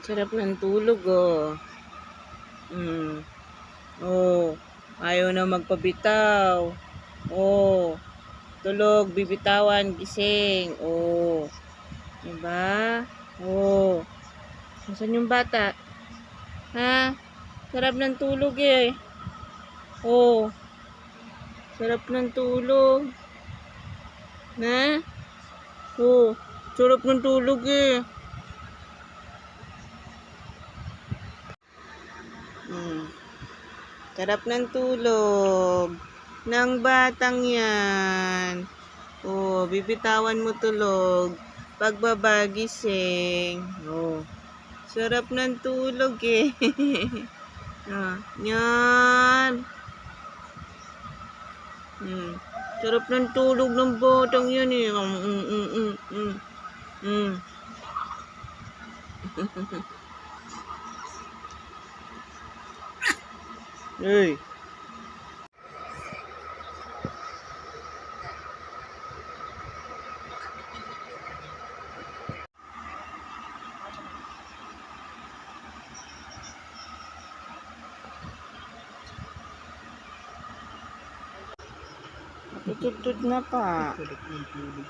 Sarap ng tulog, oh. Mm. Oh, ayaw na magpabitaw. Oh, tulog, bibitawan, gising. Oh, diba? Oh, Nasaan yung bata? Ha? Sarap ng tulog eh. Oh, sarap ng tulog. Na? Oh, sarap ng tulog eh. Hmm. Sarap ng tulog ng batang yan. Oh, bibitawan mo tulog. Pagbaba, gising. Oh, sarap ng tulog eh. ah, yan. Hmm. Sarap ng tulog ng batang yan eh. Mm, mm, mm, mm, mm. Hey. Tutut na pa. Sarap ng tulog.